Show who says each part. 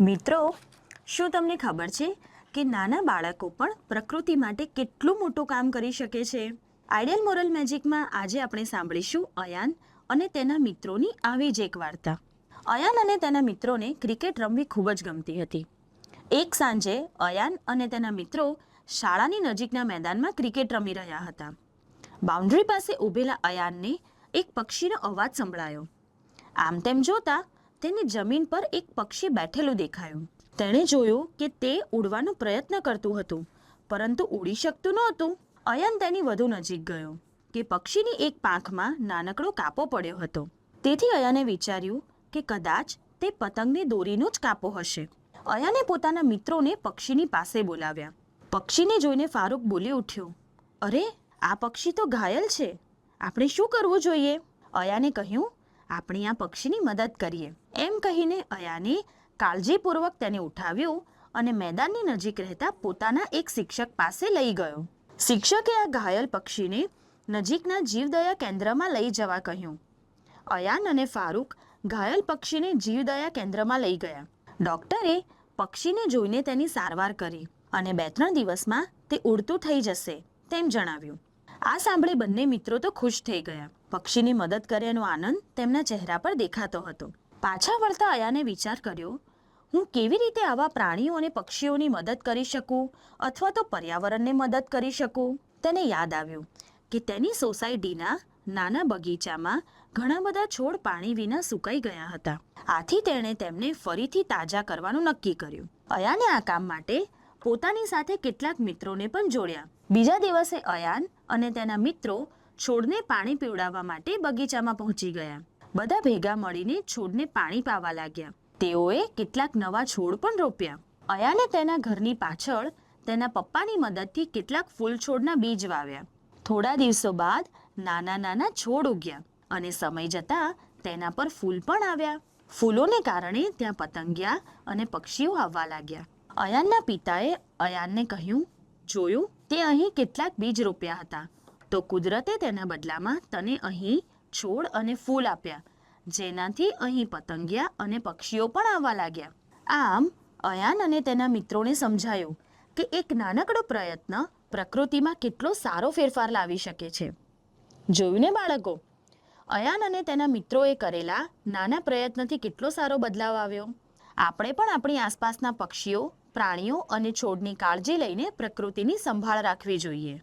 Speaker 1: મિત્રો, શું તમને ખબર છે કે નાના બાળકો પણ પ્રકૃતિ માટે કેટલું મોટું કામ કરી શકે છે? આઈડિયલ મોરલ મેજિકમાં આજે આપણે સાંભળીશું અયાન અને તેના મિત્રોની આવી જ એક વાર્તા. અયાન અને તેના મિત્રોને ક્રિકેટ રમવી ખૂબ જ ગમતી હતી. એક સાંજે અયાન અને તેના મિત્રો શાળાની નજીકના મેદાનમાં ક્રિકેટ રમી રહ્યા હતા. બાઉન્ડ્રી પાસે ઊભેલા અયાનને એક પક્ષીનો અવાજ સંભળાયો. આમ તેમ જોતા તેને જમીન પર એક પક્ષી બેઠેલું દેખાયું. તેણે જોયું કે તે ઉડવાનો પ્રયત્ન કરતું હતું, પરંતુ ઉડી શકતું નહોતું. અયન તેની વધુ નજીક ગયો કે પક્ષીની એક પાંખમાં નાનકડો કાપો પડ્યો હતો. તેથી અયને વિચાર્યું કે કદાચ તે પતંગની દોરીનો જ કાપો હશે. અયાને પોતાના મિત્રોને પક્ષીની પાસે બોલાવ્યા. પક્ષીને જોઈને ફારૂક બોલી ઉઠ્યો, અરે, આ પક્ષી તો ઘાયલ છે. આપણે શું કરવું જોઈએ? અયાને કહ્યું આપણે આ પક્ષીની મદદ કરીએ. એમ કહીને અયાને કાળજીપૂર્વક તેને ઉઠાવ્યું અને મેદાનની નજીક રહેતા પોતાના એક શિક્ષક પાસે લઈ ગયો. શિક્ષકે આ ઘાયલ પક્ષીને નજીકના જીવદયા કેન્દ્રમાં લઈ જવા કહ્યું. અયાન અને ફારૂક ઘાયલ પક્ષીને જીવદયા કેન્દ્રમાં લઈ ગયા. ડૉક્ટરે પક્ષીને જોઈને તેની સારવાર કરી અને બે ત્રણ દિવસમાં તે ઉડતું થઈ જશે તેમ જણાવ્યું. આ સાંભળી બંને મિત્રો તો ખુશ થઈ ગયા. પક્ષીની મદદ કરેનો આનંદ તેમના ચહેરા પર દેખાતો હતો. પાછા વળતા અયાને વિચાર કર્યો, હું કેવી રીતે આવા પ્રાણીઓ અને પક્ષીઓની મદદ કરી શકું અથવા તો પર્યાવરણને મદદ કરી શકું? તેને યાદ આવ્યું કે તેની સોસાયટીના નાના બગીચામાં ઘણા બધા છોડ પાણી વિના સુકાઈ ગયા હતા. આથી તેણે તેમને ફરીથી તાજા કરવાનું નક્કી કર્યું. અયાને આ કામ માટે પોતાની સાથે કેટલાક મિત્રોને પણ જોડ્યા. બીજા દિવસે અયાન અને તેના મિત્રો છોડને પાણી પીવડાવવા માટે બગીચામાં પહોંચી ગયા. બધા ભેગા મળીને છોડને પાણી પાવા લાગ્યા. તેઓએ કેટલાક નવા છોડ પણ રોપ્યા. અયાને તેના ઘરની પાછળ તેના પપ્પાની મદદથી કેટલાક ફૂલ છોડના બીજ વાવ્યા. થોડા દિવસો બાદ નાના નાના છોડ ઉગ્યા અને સમય જતાં તેના પર ફૂલ પણ આવ્યા. ફૂલોને કારણે ત્યાં પતંગિયા અને પક્ષીઓ આવવા લાગ્યા. અયાનના પિતાએ અયાનને કહ્યું, જોયું, તે અહીં કેટલાક બીજ રોપ્યા હતા. તો કુદરતે તેના બદલામાં તને અહીં છોડ અને ફૂલ આપ્યા, જેનાથી અહીં પતંગિયા અને પક્ષીઓ પણ આવવા લાગ્યા. આમ, અયાન અને તેના મિત્રોને સમજાયું કે એક નાનકડો પ્રયત્ન પ્રકૃતિમાં કેટલો સારો ફેરફાર લાવી શકે છે. જોયું ને બાળકો? અયાન અને તેના મિત્રોએ કરેલા નાના પ્રયત્નથી કેટલો સારો બદલાવ આવ્યો? આપણે પણ આપણી આસપાસના પક્ષીઓ, પ્રાણીઓ અને છોડની કાળજી લઈને પ્રકૃતિની સંભાળ રાખવી જોઈએ.